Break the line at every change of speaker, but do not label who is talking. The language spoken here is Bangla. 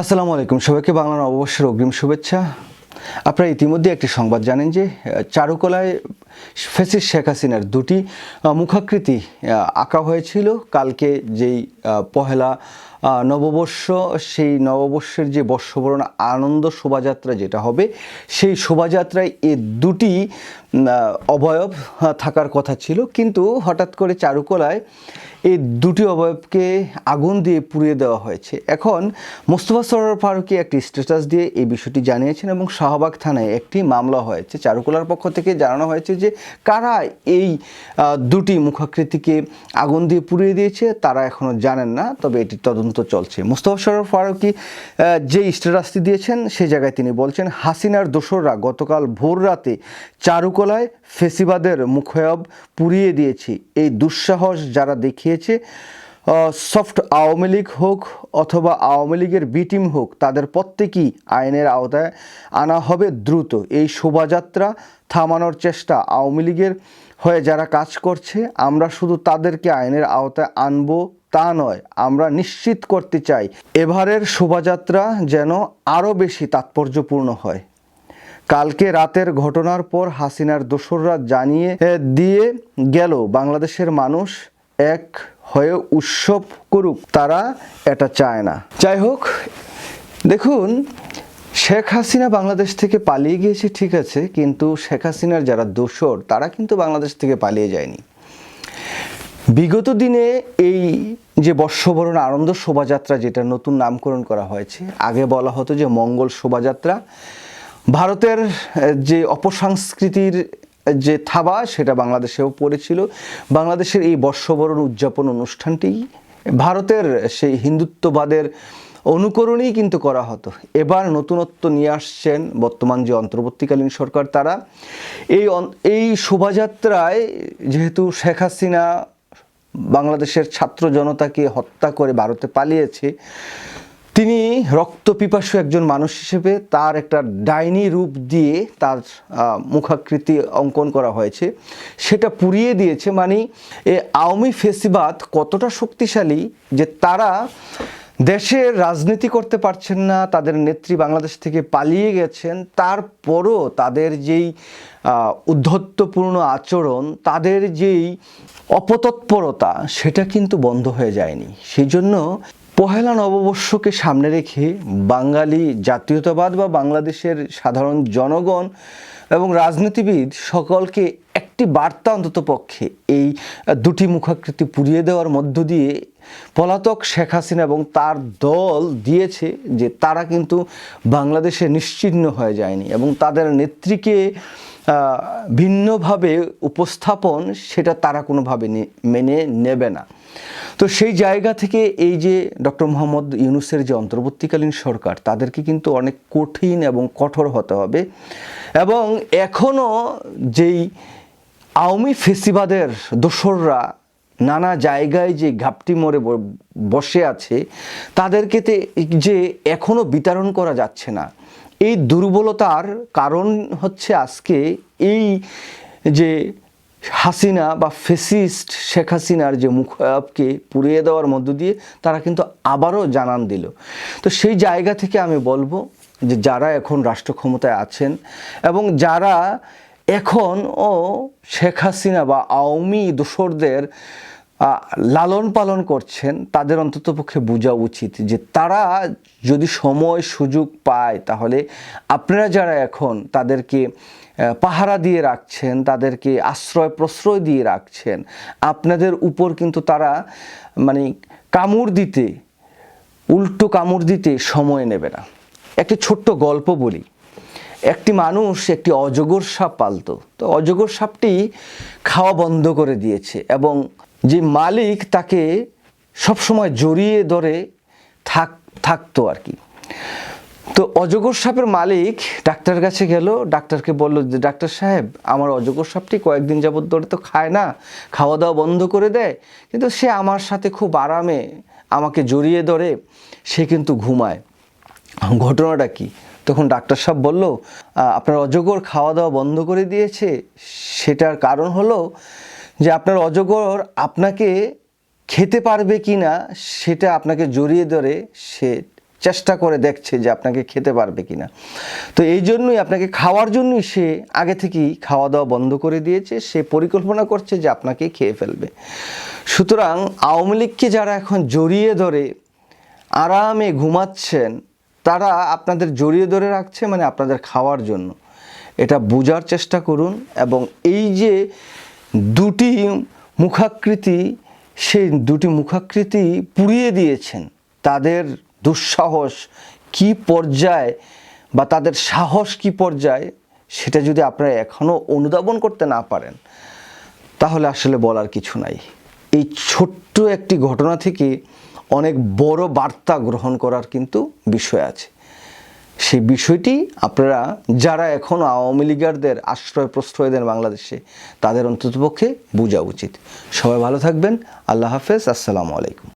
আসসালামু আলাইকুম। সবাইকে বাংলা নববর্ষের অগ্রিম শুভেচ্ছা। আপনারা ইতিমধ্যে একটি সংবাদ জানেন যে চারুকলায় ফেসিস শেখ হাসিনার দুটি মুখাকৃতি আঁকা হয়েছিল। কালকে যেই পহেলা নববর্ষ, সেই নববর্ষের যে বর্ষবরণ আনন্দ শোভাযাত্রা যেটা হবে, সেই শোভাযাত্রায় এ দুটি অবয়ব থাকার কথা ছিল। কিন্তু হঠাৎ করে চারুকলায় এই দুটি অবয়বকে আগুন দিয়ে পুড়িয়ে দেওয়া হয়েছে। এখন মোস্তফা সরোয়ার ফারুকি একটি স্ট্যাটাস দিয়ে এই বিষয়টি জানিয়েছেন এবং শাহবাগ থানায় একটি মামলা হয়েছে। চারুকলার পক্ষ থেকে জানানো হয়েছে যে কারা এই দুটি মুখাকৃতিকে আগুন দিয়ে পুড়িয়ে দিয়েছে, তারা এখনও জানেন না, তবে এটি তদন্ত চলছে। মোস্তফা সরফ ফারুকি যে স্ট্যাটাসটি দিয়েছেন, সেই জায়গায় তিনি বলছেন, হাসিনার দোসররা গতকাল ভোর রাতে চারুকলায় ফেসিবাদের মুখয়ব পুড়িয়ে দিয়েছি। এই দুঃসাহস যারা দেখিয়েছে সফট আওয়ামী লীগ হোক অথবা আওয়ামী লীগের বি টিম হোক, তাদের প্রত্যেকেই আইনের আওতায় আনা হবে দ্রুত। এই শোভাযাত্রা থামানোর চেষ্টা আওয়ামী লীগের হয়ে যারা কাজ করছে, আমরা শুধু তাদেরকে আইনের আওতায় আনব তা নয়, আমরা নিশ্চিত করতে চাই এবারের শোভাযাত্রা যেন আরও বেশি তাৎপর্যপূর্ণ হয়। কালকে রাতের ঘটনার পর হাসিনার দোসররা জানিয়ে দিয়ে গেল বাংলাদেশের মানুষ এক হয়ে উৎসব করুক, তারা এটা চায় না। যাই হোক দেখুন, শেখ হাসিনা বাংলাদেশ থেকে পালিয়ে গিয়েছে, ঠিক আছে, কিন্তু শেখ হাসিনার যারা দোসর তারা কিন্তু বাংলাদেশ থেকে পালিয়ে যায়নি। বিগত দিনে এই যে বর্ষবরণ আনন্দ শোভাযাত্রা, যেটা নতুন নামকরণ করা হয়েছে, আগে বলা হতো যে মঙ্গল শোভাযাত্রা, ভারতের যে অপসংস্কৃতির যে থাবা, সেটা বাংলাদেশেও পড়েছিল। বাংলাদেশের এই বর্ষবরণ উদযাপন অনুষ্ঠানটি ভারতের সেই হিন্দুত্ববাদের অনুকরণেই কিন্তু করা হতো। এবার নতুনত্ব নিয়ে আসছেন বর্তমান যে অন্তর্বর্তীকালীন সরকার তারা। এই এই শোভাযাত্রায় যেহেতু শেখ হাসিনা বাংলাদেশের ছাত্র জনতাকে হত্যা করে ভারতে পালিয়েছে তিনি রক্তপিপাসু একজন মানুষ হিসেবে তার একটা ডাইনি রূপ দিয়ে তার মুখাকৃতি অঙ্কন করা হয়েছে। সেটা পুড়িয়ে দিয়েছে মানে এ আওয়ামী ফেসিবাদ কতটা শক্তিশালী যে তারা দেশের রাজনীতি করতে পারছেন না, তাদের নেত্রী বাংলাদেশ থেকে পালিয়ে গেছেন, তারপরও তাদের যেই উদ্ধত্তপূর্ণ আচরণ, তাদের যেই অপতৎপরতা, সেটা কিন্তু বন্ধ হয়ে যায়নি। সেই জন্য পহেলা নববর্ষকে সামনে রেখে বাঙালি জাতীয়তাবাদ বা বাংলাদেশের সাধারণ জনগণ এবং রাজনীতিবিদ সকলকে একটি বার্তা অন্তত পক্ষে এই দুটি মুখাকৃতি পুড়িয়ে দেওয়ার মধ্য দিয়ে পলাতক শেখ হাসিনা এবং তার দল দিয়েছে যে তারা কিন্তু বাংলাদেশে নিশ্চিহ্ন হয়ে যায়নি এবং তাদের নেত্রীকে ভিন্নভাবে উপস্থাপন সেটা তারা কোনোভাবে মেনে নেবে না। তো সেই জায়গা থেকে এই যে ডক্টর মোহাম্মদ ইউনুসের যে অন্তর্বর্তীকালীন সরকার, তাদেরকে কিন্তু অনেক কঠিন এবং কঠোর হতে হবে। এবং এখনও যেই আওয়ামী ফেসিবাদের দোসররা নানা জায়গায় যে ঘাপটি মরে বসে আছে, তাদেরকে যে এখনও বিতরণ করা যাচ্ছে না, এই দুর্বলতার কারণ হচ্ছে আজকে এই যে হাসিনা বা ফেসিস্ট শেখ হাসিনার যে মুখাবকে পুড়িয়ে দেওয়ার মধ্য দিয়ে তারা কিন্তু আবারও জানান দিল। তো সেই জায়গা থেকে আমি বলব যে যারা এখন রাষ্ট্র ক্ষমতায় আছেন এবং যারা এখন ও শেখ হাসিনা বা আওয়ামী দোসরদের লালন পালন করছেন, তাদের অন্ততপক্ষে বোঝা উচিত যে তারা যদি সময় সুযোগ পায় তাহলে আপনারা যারা এখন তাদেরকে পাহারা দিয়ে রাখছেন, তাদেরকে আশ্রয় প্রশ্রয় দিয়ে রাখছেন। আপনাদের উপর কিন্তু তারা মানে কামড় দিতে, উল্টো কামড় দিতে সময় নেবে না। একটি ছোট্ট গল্প বলি। একটি মানুষ একটি অজগর সাপ পালত। তো অজগর সাপটি খাওয়া বন্ধ করে দিয়েছে এবং যে মালিক তাকে সবসময় জড়িয়ে ধরে থাক, থাকতো আর কি। তো অজগর সাপের মালিক ডাক্তার কাছে গেল, ডাক্তারকে বলল যে, ডাক্তার সাহেব, আমার অজগর সাপটি কয়েকদিন যাবত ধরে তো খায় না খাওয়া দাওয়া বন্ধ করে দেয়, কিন্তু সে আমার সাথে খুব আরামে আমাকে জড়িয়ে ধরে, সে কিন্তু ঘুমায়। ঘটনাটা কি? তখন ডাক্তার সাহেব বলল আপনার অজগর খাওয়া দাওয়া বন্ধ করে দিয়েছে, সেটার কারণ হলো যে আপনার অজগর আপনাকে খেতে পারবে কি না, সেটা আপনাকে জড়িয়ে ধরে, সে চেষ্টা করে দেখছে যে আপনাকে খেতে পারবে কিনা। তো এই জন্যই আপনাকে খাওয়ার জন্যই সে আগে থেকেই খাওয়া দাওয়া বন্ধ করে দিয়েছে, সে পরিকল্পনা করছে যে আপনাকে খেয়ে ফেলবে। সুতরাং আওয়ামী লীগকে যারা এখন জড়িয়ে ধরে আরামে ঘুমাচ্ছেন, তারা আপনাদের জড়িয়ে ধরে রাখছে মানে আপনাদের খাওয়ার জন্য। এটা বোঝার চেষ্টা করুন এবং এই যে দুটি মুখাকৃতি, সেই দুটি মুখাকৃতি পুড়িয়ে দিয়েছেন, তাদের দুঃসাহস কি পর্যায়ে বা তাদের সাহস কি পর্যায়ে সেটা যদি আপনারা এখনও অনুধাবন করতে না পারেন, তাহলে আসলে বলার কিছু নাই। এই ছোট্ট একটি ঘটনা থেকে অনেক বড় বার্তা গ্রহণ করার কিন্তু বিষয় আছে। সেই বিষয়টি আপনারা যারা এখন আওয়ামী লীগারদের আশ্রয় প্রশ্রয় দেন বাংলাদেশে, তাদের অন্ততপক্ষে বোঝা উচিত। সবাই ভালো থাকবেন। আল্লাহ হাফেজ। আসসালামু আলাইকুম।